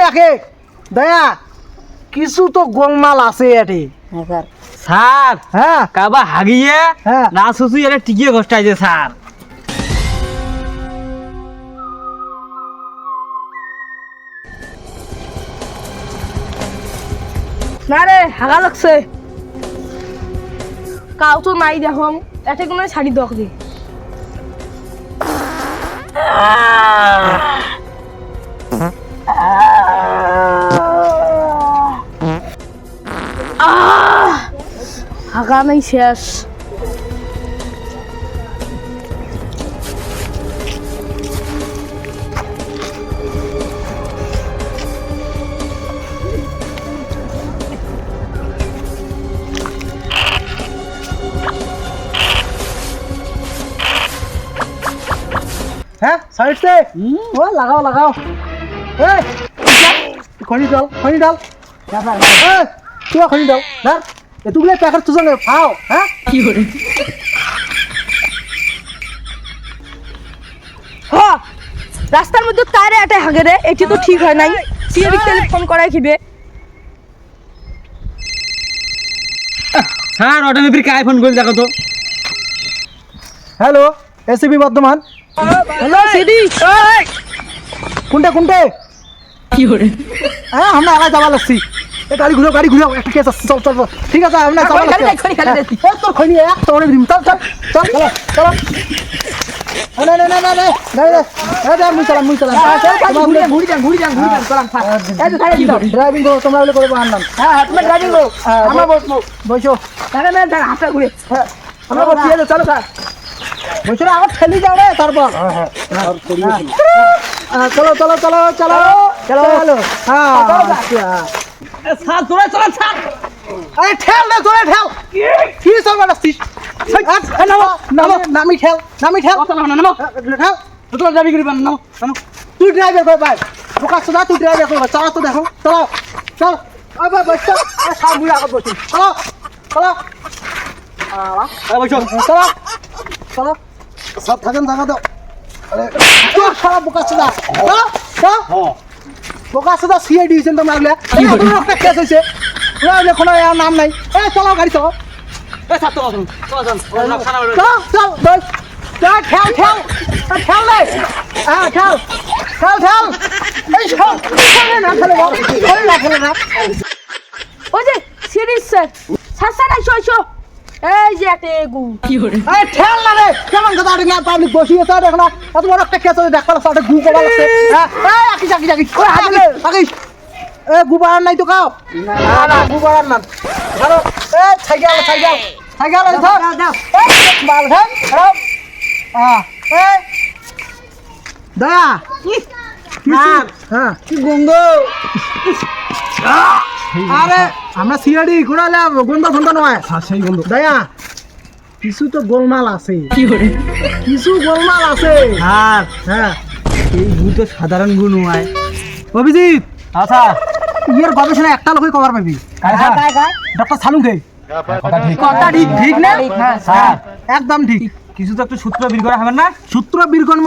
নাকে দয়া কিছু তো গোলমাল আছে এটি। স্যার হ্যাঁ। কাবা হাগিয়ে হ্যাঁ। না শুধু এটা টিকিয়ে ঘষ্টাইছে স্যার। না রে হাগা লাগছে। কাউ তো নাই দেখো এতে কোনো শাড়ি দক দি। হাগা নাই শেষ। হ্যাঁ সাইড সে ও লাগাও লাগাও। এই খনি ডাল খনি ডাল। তুই খনি ডাল না এতুগুলো তুজনে হ্যাঁ? হ রাস্তার মধ্যে তারে এটাই হাগে রে এটি তো ঠিক হয় নাই। সিএবি ফোন করাই খিবে স্যার অটোমেটিক কায় ফোন করে দেখো তো। Hello ACB Bardhaman? Hello CD. কোনটা কোনটা? কি করে? হ্যাঁ আমরা আলাদা যাওয়া লাগছি। এ গাড়ি ঘুরাও গাড়ি ঘুরাও। একটা কেস আসছে চল চল চল। ঠিক আছে আমরা খনি লাগছি খালি, খনি খালি হ্যাঁ, দেখছি। তোর খনি এক তোর দিম চল চল চল চলো চলো। না না না না না না না না। মুই চালাম মুই চালাম। ঘুরি যান ঘুরি যান ঘুরি যান ঘুরি যান চলাম এই তো খালি দিও ড্রাইভিং করো তোমরা বলে করে আনলাম হ্যাঁ হ্যাঁ তুমি ড্রাইভিং করো। আমরা বসবো। বসো। না না না হাতটা ঘুরে। হ্যাঁ আমরা বসি আছে চলো বসো আমার ঠেলি যাও রে তারপর। হ্যাঁ, চলো চলো চলো। চলো চলো চলো হ্যাঁ। স্যার তোরা চলা স্যার আরে ঠেল না তোরে ঠেল। কি? সব আসছিস নামো ঠেল নামি ঠেল। নামো ঠেল। তোরা যাবি করি নামো নামো। তুই ড্রাইভার কর ভাই বোকা সুদা তুই ড্রাইভার কর চালা তো দেখো চলো চল। ভাই বস চল। সব মুড়ে আগত বসি। চলো চলো। এই বসো চলো চলো সব থাকেন জায়গা দাও আরে তোর সারা বোকা সুদা চলো চলো। প্রকাশে তো সিআইডি হয়েছেন তো মারলে একটা কেস হয়েছে কোনো নাম নাই। চলো চলাও গাড়ি চলাও। এ ছাত্র চল চল রে হ্যাঁ খেল খেল। খেল এই খেল খেলে না ওই যে সিরিজ স্যার স্যার স্যার এসো এসো এই যে এতে গু কি করে এই ঠেল না রে কেমন কথা আরে না পাবলিক বসিয়ে আছে দেখো না এত বড় একটা কেস দেখা সাথে গু করা লাগছে। হ্যাঁ এই আকি জাকি জাকি ওই আকি এ গু বাড়ার নাই তো কাও? না না গু বাড়ার না ধরো এ ধর। দাও এই বাল ধর ধরো। হ্যাঁ দয়া হ্যাঁ হ্যাঁ। কি গন্ধ? আরে আমরা সিআইডি ঘোরালাম গন্ধ গন্ধ নয়। সেই গন্ধ। দয়া কিছু তো গোলমাল আছে। কি করে? কিছু গোলমাল আছে। স্যার হ্যাঁ। এই ভূত তো সাধারণ গুণ হয় অভিজিৎ আচ্ছা ইয়ের গবেষণা একটা লোকই কভার পাবি। ডক্টর সালুকে। কথা ঠিক। কথা ঠিক ঠিক না? স্যার। একদম ঠিক। কিছু তো একটু সূত্র বের করা হবে না? সূত্র বীরগণ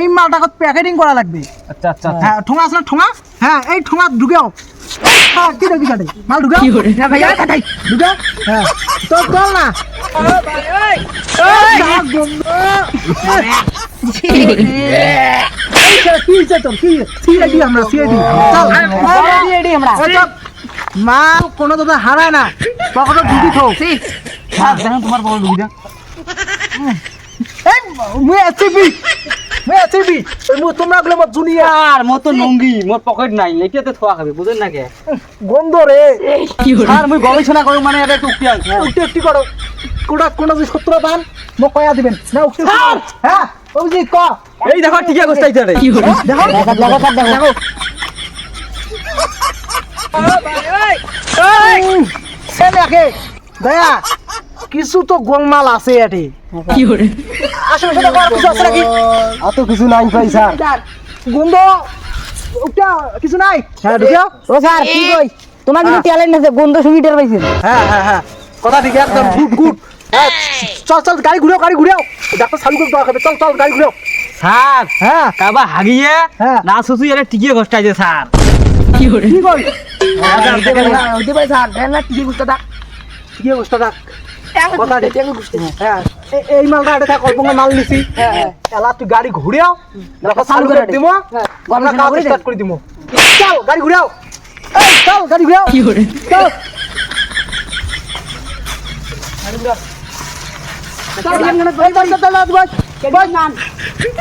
এই মালটা প্যাকেটিং করা লাগবে। আচ্ছা আচ্ছা হ্যাঁ ঠোঙা আছে না ঠোঙা? হ্যাঁ এই ঠোঙা ঢুকেও হ্যাঁ কি কাটে? মাল ঢুকা? না হ্যাঁ, ভাই কাটাই। ঢুকা? হ্যাঁ। তো কল না? মাল কোনো দাদা হারায় না। পকেটে ঢুকি থো। হ্যাঁ, তোমার পকেটে ঢুকি যা মুই মুই আছিবি মু তোমরা গুলো মত জুনিয়া। আর মত নঙ্গি মোর পকেট নাই এটাতে থোয়া খাবে বুঝেন না কে? গন্ধ রে। কি মুই গবেষণা করো মানে এটা একটু উক্তি আনছি একটি করো। কোটা কোন যে সূত্র পান মোক কয়া দিবেন। না উঠতে হ্যাঁ অভিজিৎ ক? এই দেখো ঠিক আছে গোস্তাইছে কি দেখো। দেখো দেখো দেখে দয়া কিছু তো গোলমাল আছে এটি কি করে আসলে সেটা করার কিছু আছে নাকি অত কিছু নাই ভাই স্যার কিছু নাই হ্যাঁ ঢুকিও ও স্যার কি কই তোমার কিন্তু ট্যালেন্ট আছে গন্ধ শুনি টের পাইছেন হ্যাঁ হ্যাঁ হ্যাঁ কথা ঠিক একদম গুড গুড হ্যাঁ চল চল গাড়ি ঘুরেও গাড়ি ঘুরেও ডাক্তার চালু করে দেওয়া হবে চল চল গাড়ি ঘুরেও স্যার হ্যাঁ কাবা হাগিয়ে হ্যাঁ। না শুধু এটা টিকিয়ে ঘষ্টাইছে স্যার কি কই ওইতে পারে স্যার দেন না টিভি বুঝতে থাক কি অবস্থা থাক কথা দে। হ্যাঁ। এই মালটা এটা থাক অল্প মাল নিছি। এলা তুই গাড়ি ঘুরিয়াও দেখো চালু করে দিব আমরা কাজ স্টার্ট করে দিব চল গাড়ি ঘুরিয়াও এই চল গাড়ি ঘুরিয়াও কি করে চল।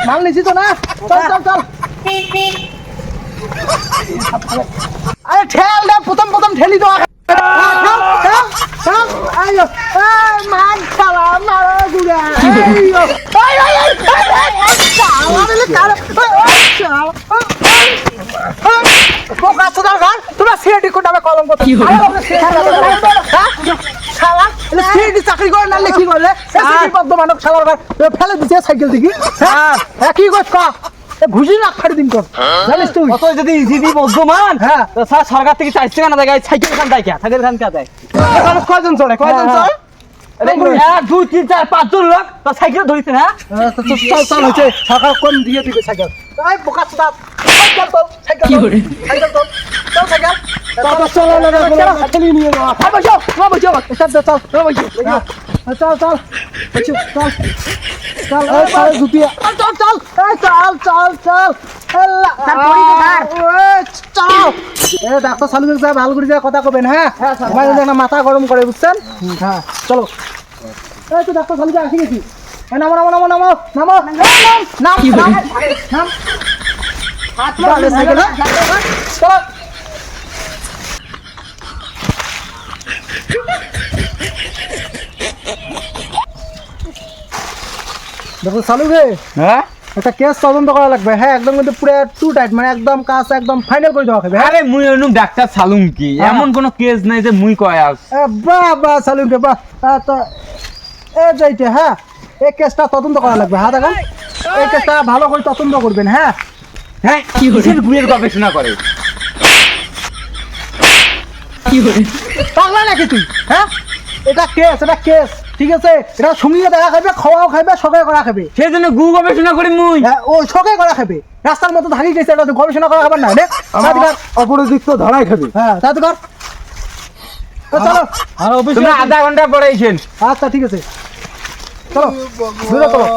মাল নিছি তো না। চল চল চল। আরে ঠেল দে প্রথম প্রথম ঠেলি তো ঠেল ঠেল ঠেল আইও এই মান খালা মারা গুড়া আইও আই আই আই চালা রে কার পোকা সুদা ঘর তোমরা সিআইডি কোড নামে কলম করতে শালা এলে সিআইডি চাকরি করে না কি করে এসিপি পদ্মমানক শালার ঘর ফেলে দিছে সাইকেল দিকে হ্যাঁ হ্যাঁ কি করছ ঘুষি না ফাড়ি দিন কর জানিস তুই যদি ইজিবি বর্ধমান হ্যাঁ। স্যার সরকার থেকে চাইছে কেন দেখায় সাইকেল খান দেয় কে সাইকেল খান কে দেয় কয়জন চলে কয়জন আরে এক দুই তিন চার পাঁচজন লোক তো সাইকেল ধরিস না চল চল হচ্ছে সাইকেল কম দিয়ে দিবে সাইকেল তাই বোকা চোদা সাইকেল তো সাইকেল সাইকেল তো চল সাইকেল ডাক্তার সালুক ভালো করে কথা কবেন হ্যাঁ মাথা গরম করে বুঝছেন হ্যাঁ চলো এই তো ডাক্তার সালু আসি গেছি। নামো নামো নামো নামো নামো। দেখো চালু গে হ্যাঁ? একটা কেস তদন্ত করা লাগবে। হ্যাঁ একদম কিন্তু পুরো টু টাইট মানে একদম কাজ একদম ফাইনাল করে দেওয়া হবে। হ্যাঁ? আরে মুই অনুম ডাক্তার সালুম কি হ্যাঁ। এমন কোন কেস নাই যে মুই কয় আস। বাহ বাহ চালু গে বাহ। আহ, তো যাইতে হ্যাঁ? এই কেসটা তদন্ত করা লাগবে হ্যাঁ দেখেন? এই কেসটা ভালো করে তদন্ত করবেন হ্যাঁ? হ্যাঁ কিসের গুয়ের গবেষণা করে? পাগলা নাকি তুই হ্যাঁ? এটা কেস এটা কেস ঠিক আছে? এটা সঙ্গীকে দেখা খাবে খাওয়াও খাবে সবাই করা খাবে সেই জন্য গু গবেষণা করি মুই। হ্যাঁ ও সবাই করা খাবে রাস্তার মতো থাকি গেছে এটা গবেষণা করা খাবার না রে তো ধরাই খাবি। হ্যাঁ তো কর। চলো। আর আধা ঘণ্টা পরে আইছেন আচ্ছা ঠিক আছে। চলো দূরে চলো।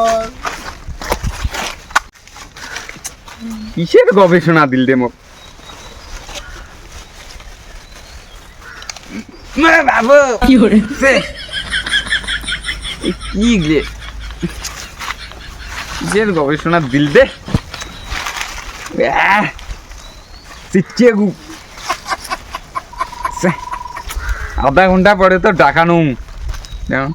কিসের গবেষণা দিল দে মোক বাবু। কি করে কি গে কিসের গবেষণা দিল দে আধা ঘণ্টা পরে তো ডাকানুম। যেমন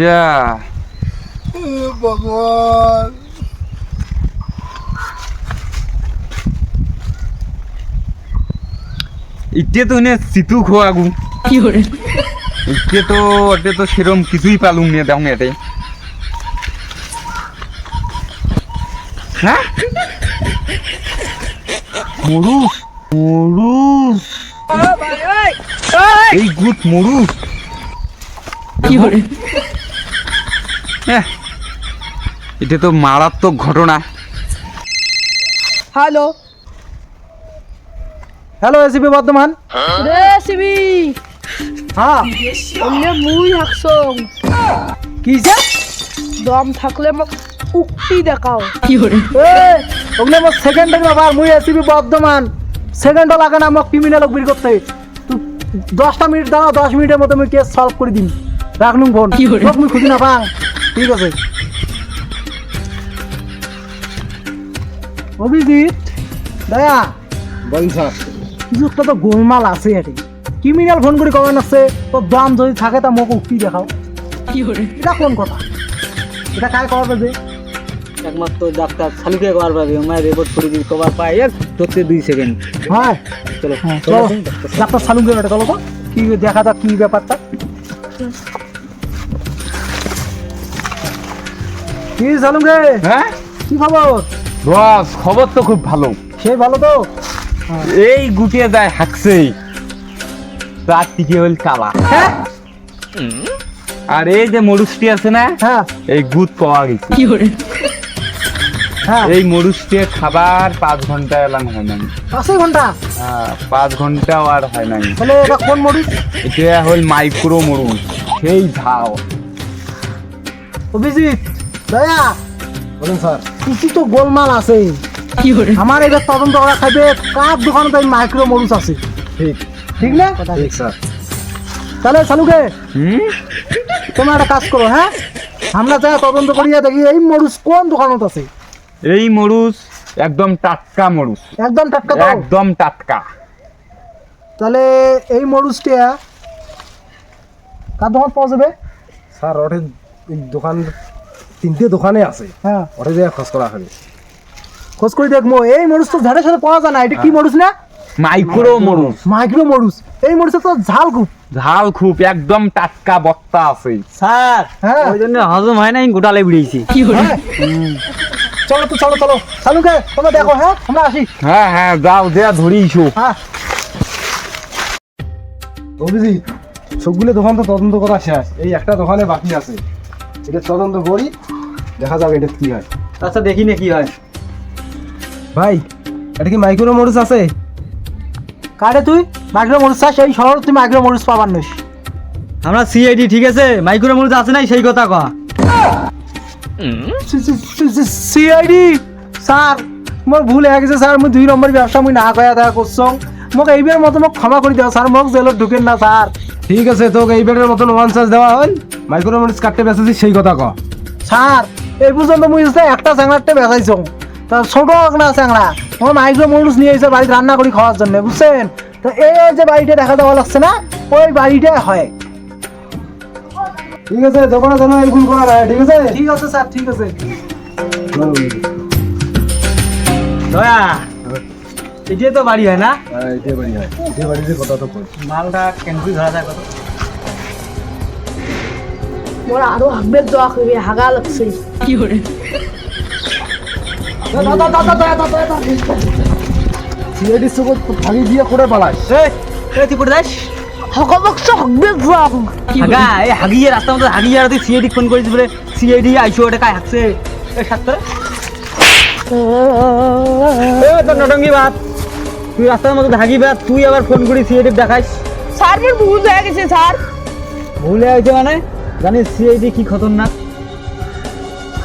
আচ্ছা। ইতে তো নে সিতু খোয়াগু কি করে ইতে তো ওতে তো সেরম কিছুই পালুম নে দাও এতে হ্যাঁ? মরুস মরুস। এই গুট মরুস। কি হ্যাঁ এটা তো মারাত্মক ঘটনা। হ্যালো। Hello ACP Bardhaman. রে সিবি হ্যাঁ। মুই কি যে দম থাকলে মোক উক্তি দেখাও। কি করে এ ওগুলো আমার সেকেন্ডের ব্যাপার মুই এসিপি বর্ধমান সেকেন্ডও লাগে না আমাকে ক্রিমিনাল বের করতে। তুই দশটা মিনিট দাঁড়াও দশ মিনিটের মতো আমি কেস সলভ করে দিন রাখলুম ফোন। মুই খুঁজি না পাং ঠিক আছে। অভিজিৎ দয়া কিছু একটা তো গোলমাল আছে এটি। ক্রিমিনাল ফোন করে কমেন আছে তোর দাম যদি থাকে তা মোক উক্তি দেখাও। কি করে? এটা কোন কথা? এটা কায় কবার বাজে? একমাত্র ডাক্তার শালুকে কবার পাবে আমার রিপোর্ট করে দিবি কবার পাই এক ধরতে দুই সেকেন্ড হ্যাঁ। চলো হ্যাঁ, চলো। ডাক্তার সালুম কে চলো তো। কি দেখা যাক কি ব্যাপারটা। কি সালুম রে? হ্যাঁ? কি খবর? বস খবর তো খুব ভালো। সেই ভালো তো? এই গুটিয়ে যায় হাঁকছেই তার থেকে হইল কালা? হ্যাঁ? আর এই যে মরুচটি আছে না হ্যাঁ। এই গুদ পাওয়া গেছে। Fiore, হ্যাঁ। এই মরুচটি খাবার পাঁচ ঘণ্টা এলাম হয় নাই। পাঁচই ঘণ্টা? হ্যাঁ, পাঁচ ঘন্টাও আর হয় নাই। তাহলে এটা কোন মরিচ এটা হল মাইক্রো মরুচ সেই ঝাও অভিজিৎ দয়া। বলুন স্যার কিছু তো গোলমাল আছে। আমার এবার তদন্ত করা খাইবে কার দোকানে তাই মাইক্রো মরুচ আছে? ঠিক। ঠিক না? ঠিক স্যার। তাহলে হুম? তোমরা একটা কাজ করো হ্যাঁ? আমরা যা তদন্ত করিয়া দেখি এই মরুচ কোন দোকানত আছে? এই মরুচ একদম টাটকা মরুচ। একদম টাটকা একদম টাটকা। তাহলে এই মরুচটা কার দোকান পাওয়া যাবে? স্যার ওঠে দোকান তিনটে দোকানে আছে। হ্যাঁ ওঠে যে খোঁজ করা হবে খোঁজ করে দেখব এই মরুচ তো ঝাড়ের সাথে পাওয়া যায় না এটা কি মরুচ না? মাইক্রো মরুচ মাইক্রো মরুচ এই মরুচের তো ঝাল খুব। ঝাল খুব একদম টাটকা বত্তা আছে। স্যার হ্যাঁ ওই জন্য হজম হয় নাই গোটালে বেরিয়েছি Fiore, হ্যাঁ। চলো তো চলো চলো। চালুকে তোমরা দেখো হ্যাঁ আমরা আসি। হ্যাঁ হ্যাঁ যাও যে ধরিয়েছো হ্যাঁ অভিজিৎ সবগুলো দোকান তো তদন্ত করা শেষ। এই একটা দোকানে বাকি আছে। এটা তদন্ত করি দেখা যাবে এটা কি হয়। আচ্ছা দেখি না কি হয়। ভাই এটা কি মাইক্রো মরিচ আছে? কারে তুই? মাইক্রো মরুচ চাস এই শহর তুই মাইক্রো মরুচ পাবার নইস। আমরা সিআইডি ঠিক আছে? মাইক্রো মরিচ আছে নাই সেই কথা কয়া সিআইডি? স্যার মোর ভুল হয়ে গেছে স্যার মই দুই নম্বর ব্যবসা মুই না কয়া দেখা করছং। মোক এইবার মতো মোক ক্ষমা করে দাও স্যার মোক জেলত ঢুকেন না স্যার। ঠিক আছে তোকে এই বেডের মতন ওয়ান চার্জ দেওয়া হল। মাইক্রো মরিচ কাটতে বেঁচেছিস সেই কথা ক। স্যার এই পর্যন্ত মুই একটা চ্যাংড়াতে বেচাইছ তা ছোট না চ্যাংড়া আমার মাইক্রো মরুচ নিয়ে এসে বাড়িতে রান্না করে খাওয়ার জন্য বুঝছেন? তো এই যে বাড়িটা দেখা দেওয়া লাগছে না ওই বাড়িটাই হয়। ঠিক আছে দোকানে এই ভুল করা যায় ঠিক আছে? ঠিক আছে স্যার ঠিক আছে। দয়া। এটাই তো বাড়ি হয় না? হ্যাঁ, এটাই বাড়ি হয়। এটাই বাড়িতে কথা তো কই মালটা ক্যান্সেল ধরা যায় কত? মোর আরও হাগবে দোয়া করবে হাগা লাগছে। Fiore, সিআইডি সবত ভাগি দিয়ে করে পালায়? এই এই তুই পড়ে যাস? হক বকছ হাগবে দোয়া হাগা এই হাগিয়ে রাস্তার মধ্যে হাগিয়ে আর তুই সিআইডি ফোন করেছিস বলে সিআইডি আইসো ওটা কায় হাগছে? এই সাতটা এ নটঙ্গি বাত তুই রাস্তার মধ্যে হাগি বাত তুই আবার ফোন করি সিআইডি দেখাইস। স্যার মোর ভুল হয়ে গেছে স্যার। ভুলে হয়েছে মানে? জানিস সিআইডি কি খতরনাক?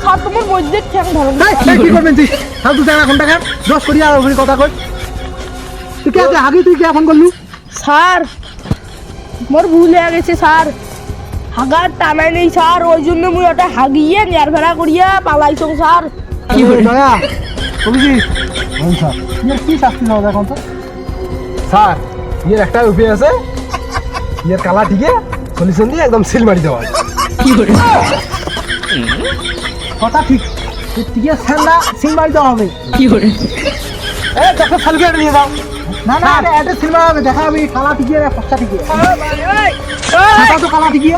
স্যার তোমার মসজিদ ঠ্যাং ধরো। এই, এই, কি করবেন তুই ফালতু চ্যাংড়া কোনটা খান দশ করি আর ওখানে কথা কই। তুই কে আছে আগে তুই কে ফোন করলু? স্যার মোর ভুল হয়ে গেছে স্যার। হাগার টানাই নেই স্যার। ওই জন্য মুই ওটা হাগিয়ে নেয়ার ফেরা করিয়া পালাইছো স্যার। Fiore, দয়া অভিজিৎ ইয়ার কি শাস্তি দেওয়া যায় এখন তো স্যার ইয়ের একটা উপায় আছে। ইয়ের কালা ঠিকে সলিউশন দিয়ে একদম সিল মারি দেওয়া হয়। Fiore, কথা ঠিক। ঠিক আছে ঠান্ডা সিল মারি দেওয়া হবে। Fiore, এই দেখো সালকে নিয়ে যাও। না না এটা সিল মারা হবে। দেখা আমি কালা টিকিয়ে না ফসা টিকিয়ে তো কালা টিকিয়ে